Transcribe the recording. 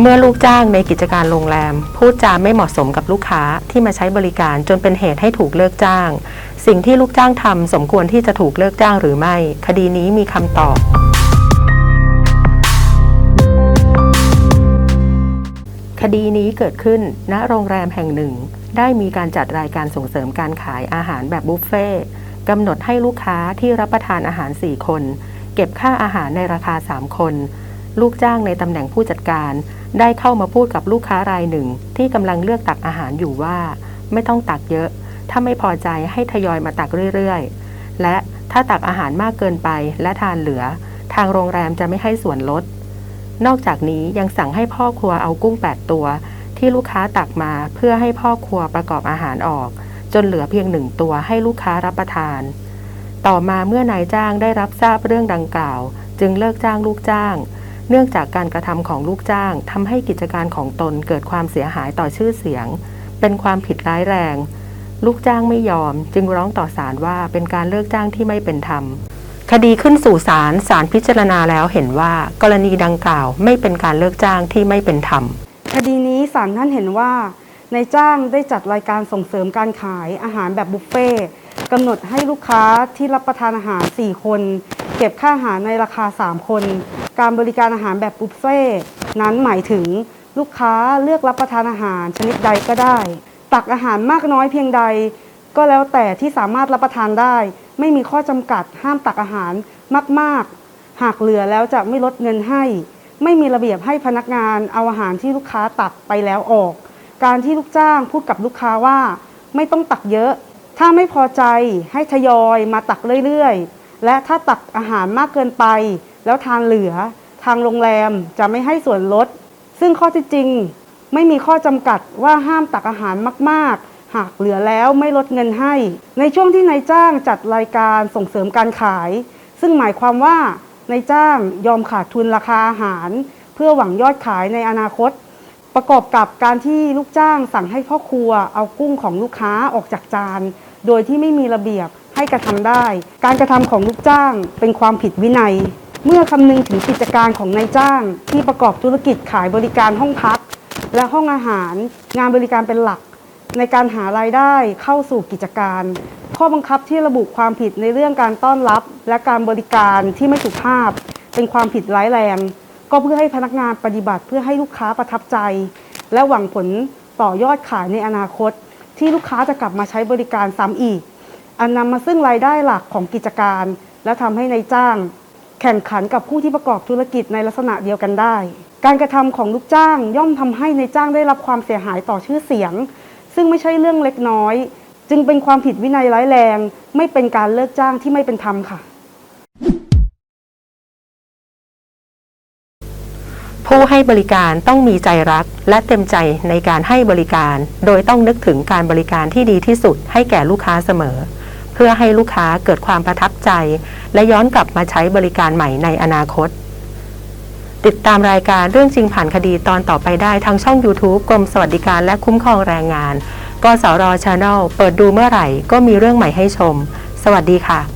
เมื่อลูกจ้างในกิจการโรงแรม พูดจาไม่เหมาะสมกับลูกค้าที่มาใช้บริการจนเป็นเหตุให้ถูกเลิกจ้าง สิ่งที่ลูกจ้างทำสมควรที่จะถูกเลิกจ้างหรือไม่ คดีนี้มีคำตอบ คดีนี้เกิดขึ้นณโรงแรมแห่งหนึ่ง ได้มีการจัดรายการส่งเสริมการขายอาหารแบบบุฟเฟ่ต์กำหนดให้ลูกค้าที่รับประทานอาหาร 4 คน เก็บค่าอาหารในราคา 3 คน ลูกจ้างในตำแหน่งผู้จัดการ ได้เข้ามาพูดกับลูกค้ารายหนึ่ง ที่กำลังเลือกตักอาหารอยู่ว่า ไม่ต้องตักเยอะ ถ้าไม่พอใจให้ทยอยมาตักเรื่อยๆ และถ้าตักอาหารมากเกินไปและทานเหลือ ทางโรงแรมจะไม่ให้ส่วนลด นอกจากนี้ยังสั่งให้พ่อครัวเอากุ้ง 8 ตัว ที่ลูกค้าตักมาเพื่อให้พ่อครัวประกอบอาหารออก จนเหลือเพียงหนึ่งตัวให้ลูกค้ารับประทาน ต่อมาเมื่อนายจ้างได้รับทราบเรื่องดังกล่าว จึงเลิกจ้างลูกจ้าง เนื่องจากการกระทำของลูกจ้างทำให้กิจการของตนเกิดความเสียหายต่อชื่อเสียง เป็นความผิดร้ายแรง ลูกจ้างไม่ยอม จึงร้องต่อศาลว่าเป็นการเลิกจ้างที่ไม่เป็นธรรม คดีขึ้นสู่ศาลศาลพิจารณาแล้วเห็นว่า กรณีดังกล่าวไม่เป็นการเลิกจ้างที่ไม่เป็นธรรม คดีนี้ศาลท่านเห็นว่านายจ้างได้จัดรายการส่งเสริมการขายอาหารแบบบุฟเฟ่กำหนดให้ลูกค้าที่รับประทานอาหาร 4 คน เก็บค่าอาหารในราคา 3 คน การบริการอาหารแบบบุฟเฟ่นั้นหมายถึงลูกค้าเลือกรับประทานอาหารชนิดใดก็ได้ ตักอาหารมากน้อยเพียงใด ก็แล้วแต่ที่สามารถรับประทานได้ ไม่มีข้อจำกัดห้ามตักอาหารมาก ๆ หากเหลือแล้วจะไม่ลดเงินให้ ไม่มีระเบียบให้พนักงานเอาอาหารที่ลูกค้าตักไปแล้วออก การที่ลูกจ้างพูดกับลูกค้าว่า ไม่ต้องตักเยอะ ถ้าไม่พอใจให้ทยอยมาตักเรื่อย ๆ และถ้าตักอาหารมากเกินไป แล้วทานเหลือทางโรงแรมจะไม่ให้ส่วนลด ซึ่งข้อที่จริงไม่มีข้อจำกัดว่าห้ามตักอาหารมากๆ หากเหลือแล้วไม่ลดเงินให้ ในช่วงที่นายจ้างจัดรายการส่งเสริมการขาย ซึ่งหมายความว่านายจ้างยอมขาดทุนราคาอาหาร เพื่อหวังยอดขายในอนาคต ประกอบกับการที่ลูกจ้างสั่งให้พ่อครัว เอากุ้งของลูกค้าออกจากจาน โดยที่ไม่มีระเบียบให้กระทำได้ การกระทำของลูกจ้างเป็นความผิดวินัย เมื่อคำนึงถึงกิจการของนายจ้าง ที่ประกอบธุรกิจขายบริการห้องพัก และห้องอาหาร งานบริการเป็นหลัก ในการหารายได้เข้าสู่กิจการ ข้อบังคับที่ระบุความผิดในเรื่องการต้อนรับ และการบริการที่ไม่สุภาพ เป็นความผิดร้ายแรง ก็เพื่อให้พนักงานปฏิบัติเพื่อให้ลูกค้าประทับใจ และหวังผลต่อยอดขายในอนาคต ที่ลูกค้าจะกลับมาใช้บริการซ้ำอีก อันนำมาซึ่งรายได้หลักของกิจการ และทำให้ในายจ้าง แข่งขันกับผู้ที่ประกอบธุรกิจในลักษณะเดียวกันได้ การกระทำของลูกจ้างย่อมทำให้ในจ้างได้รับความเสียหายต่อชื่อเสียง ซึ่งไม่ใช่เรื่องเล็กน้อย จึงเป็นความผิดวินัยร้ายแรง ไม่เป็นการเลิกจ้างที่ไม่เป็นธรรมค่ะ ผู้ให้บริการต้องมีใจรักและเต็มใจในการให้บริการ โดยต้องนึกถึงการบริการที่ดีที่สุดให้แก่ลูกค้าเสมอ เพื่อให้ลูกค้าเกิดความประทับใจ และย้อนกลับมาใช้บริการใหม่ในอนาคต ติดตามรายการเรื่องจริงผ่านคดีตอนต่อไปได้ทางช่อง YouTube กรมสวัสดิการและคุ้มครองแรงงานกสรชาแนลเปิดดูเมื่อไหร่ก็มีเรื่องใหม่ให้ชม สวัสดีค่ะ